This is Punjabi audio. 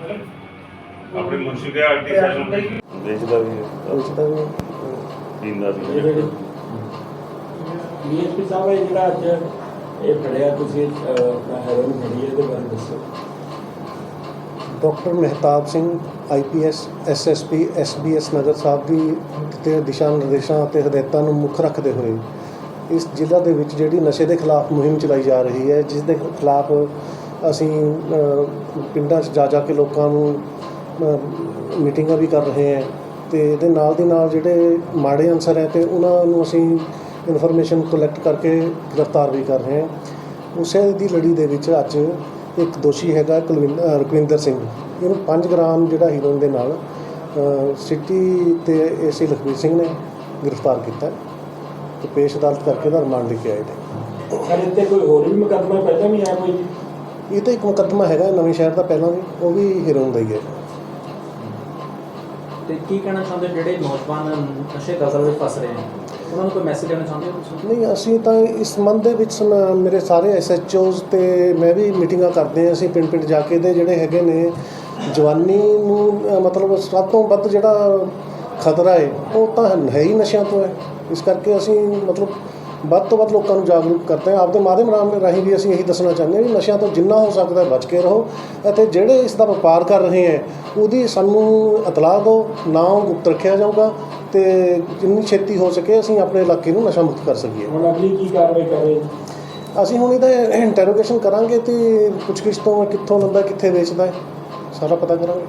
ਆਪਣੇ ਮੁਨਸ਼ੀ ਆਰਟੀ ਸੈਸ਼ਨ ਵੇਚਦਾ ਵੀ ਹੈ। ਵੇਚਦਾ ਵੀ। ਪੀਂਦਾ ਵੀ ਹੈ। ਡੀਐਸਪੀ ਸਾਹਿਬ ਇਹ ਜਿਹੜਾ ਅੱਜ ਇਹ ਫੜਿਆ ਤੁਸੀਂ ਆਪਣਾ ਹੈਰੋਇਨ ਫੜੀ ਇਹਦੇ ਬਾਰੇ ਦੱਸੋ। Doctor Mehtab Singh IPS SSP SBS Nagar Sahib ਦੀ ਤੇ ਦਿਸ਼ਾ ਨਿਰਦੇਸ਼ਾਂ ਅਤੇ ਹਦਾਇਤਾਂ ਨੂੰ ਮੁੱਖ ਰੱਖਦੇ ਹੋਏ ਇਸ ਜ਼ਿਲ੍ਹਾ ਦੇ ਵਿੱਚ ਜਿਹੜੀ ਨਸ਼ੇ ਦੇ ਖਿਲਾਫ ਮੁਹਿੰਮ ਚਲਾਈ ਜਾ ਰਹੀ ਹੈ ਜਿਸ ਦੇ ਖਿਲਾਫ ਅਸੀਂ ਪਿੰਡਾਂ 'ਚ ਜਾ ਜਾ ਕੇ ਲੋਕਾਂ ਨੂੰ ਮੀਟਿੰਗਾਂ ਵੀ ਕਰ ਰਹੇ ਹੈ ਅਤੇ ਇਹਦੇ ਨਾਲ ਦੀ ਨਾਲ ਜਿਹੜੇ ਮਾੜੇ ਅਨਸਰ ਹੈ ਅਤੇ ਉਹਨਾਂ ਨੂੰ ਅਸੀਂ ਇਨਫੋਰਮੇਸ਼ਨ ਕਲੈਕਟ ਕਰਕੇ ਗ੍ਰਿਫਤਾਰ ਵੀ ਕਰ ਰਹੇ ਹਾਂ। ਉਸੇ ਦੀ ਲੜੀ ਦੇ ਵਿੱਚ ਅੱਜ ਇੱਕ ਦੋਸ਼ੀ ਹੈਗਾ ਕੁਲਵਿੰ- ਅ, ਸਿੰਘ। ਇਹਨੂੰ 5 ਗ੍ਰਾਮ ਜਿਹੜਾ ਹੀਰੋਇਨ ਦੇ ਨਾਲ ਸਿਟੀ ਤੇ ਏਸੀ ਲਖਵੀਰ ਸਿੰਘ ਨੇ ਗ੍ਰਿਫਤਾਰ ਕੀਤਾ ਹੈ ਤੇ ਪੇਸ਼ ਅਦਾਲਤ ਕਰਕੇ ਇਹਦਾ ਰਿਮਾਂਡ ਲੈ ਕੇ ਆਏ ਨੇ। ਸਰ ਇੱਥੇ ਕੋਈ ਹੋਰ ਵੀ ਮੁਕੱਦਮਾ ਪਹਿਲਾਂ ਵੀ ਆਇਆ ਕੋਈ? ਇਹ ਤਾਂ ਇੱਕ ਮੁਕੱਦਮਾ ਹੈਗਾ ਨਵੇਂ ਸ਼ਹਿਰ ਦਾ ਪਹਿਲਾਂ ਵੀ ਉਹ ਵੀ ਹੀਰੋਇਨ ਦਾ ਹੀ ਹੈ। ਤੇ ਕੀ ਕਹਿਣਾ ਚਾਹੁੰਦੇ ਹੋ ਜਿਹੜੇ ਨੌਜਵਾਨ ਨਸ਼ੇ ਦਲਦਲ ਵਿੱਚ ਫਸ ਰਹੇ ਨੇ? ਉਹਨਾਂ ਨੂੰ ਕੋਈ ਮੈਸੇਜ ਦੇਣਾ ਚਾਹੁੰਦੇ ਹੋ ਤੁਸੀਂ? ਨਹੀਂ ਅਸੀਂ ਤਾਂ ਇਸ ਸੰਬੰਧ ਦੇ ਵਿੱਚ ਮੇਰੇ ਸਾਰੇ ਐਸਐਚਓਜ਼ ਤੇ ਮੈਂ ਵੀ ਮੀਟਿੰਗਾਂ ਕਰਦੇ ਹਾਂ ਅਸੀਂ ਪਿੰਡ ਪਿੰਡ ਜਾ ਕੇ ਤੇ ਜਿਹੜੇ ਹੈਗੇ ਨੇ ਜਵਾਨੀ ਨੂੰ ਮਤਲਬ ਸਭ ਤੋਂ ਵੱਧ ਜਿਹੜਾ ਖਤਰਾ ਹੈ ਉਹ ਤਾਂ ਹੈ ਹੀ ਨਸ਼ਿਆਂ ਤੋਂ ਹੈ। ਇਸ ਕਰਕੇ ਅਸੀਂ ਮਤਲਬ ਵੱਧ ਤੋਂ ਵੱਧ ਲੋਕਾਂ ਨੂੰ ਜਾਗਰੂਕ ਕਰਦੇ ਹਾਂ। ਆਪਦੇ ਮਾਧਿਅਮ ਰਾਹੀਂ ਵੀ ਅਸੀਂ ਇਹੀ ਦੱਸਣਾ ਚਾਹੁੰਦੇ ਹਾਂ ਵੀ ਨਸ਼ਿਆਂ ਤੋਂ ਜਿੰਨਾ ਹੋ ਸਕਦਾ ਬਚ ਕੇ ਰਹੋ ਅਤੇ ਜਿਹੜੇ ਇਸ ਦਾ ਵਪਾਰ ਕਰ ਰਹੇ ਹੈ ਉਹਦੀ ਸਾਨੂੰ ਇਤਲਾਹ ਦਿਓ ਨਾ ਉਹ ਗੁਪਤ ਰੱਖਿਆ ਜਾਊਗਾ ਤੇ ਜਿੰਨੀ ਛੇਤੀ ਹੋ ਸਕੇ ਅਸੀਂ ਆਪਣੇ ਇਲਾਕੇ ਨੂੰ ਨਸ਼ਾ ਮੁਕਤ ਕਰ ਸਕੀਏ। ਹੁਣ ਅਗਲੀ ਕੀ ਕਾਰਵਾਈ ਕਰ ਰਹੇ ਅਸੀਂ ਹੁਣ ਇਹਦਾ ਇੰਟਰੋਗੇਸ਼ਨ ਕਰਾਂਗੇ ਤੇ ਪੁੱਛਗਿੱਛ ਤੋਂ ਕਿੱਥੋਂ ਲੰਦਾ ਕਿੱਥੇ ਵੇਚਦਾ ਹੈ ਸਾਰਾ ਪਤਾ ਕਰਾਂਗੇ।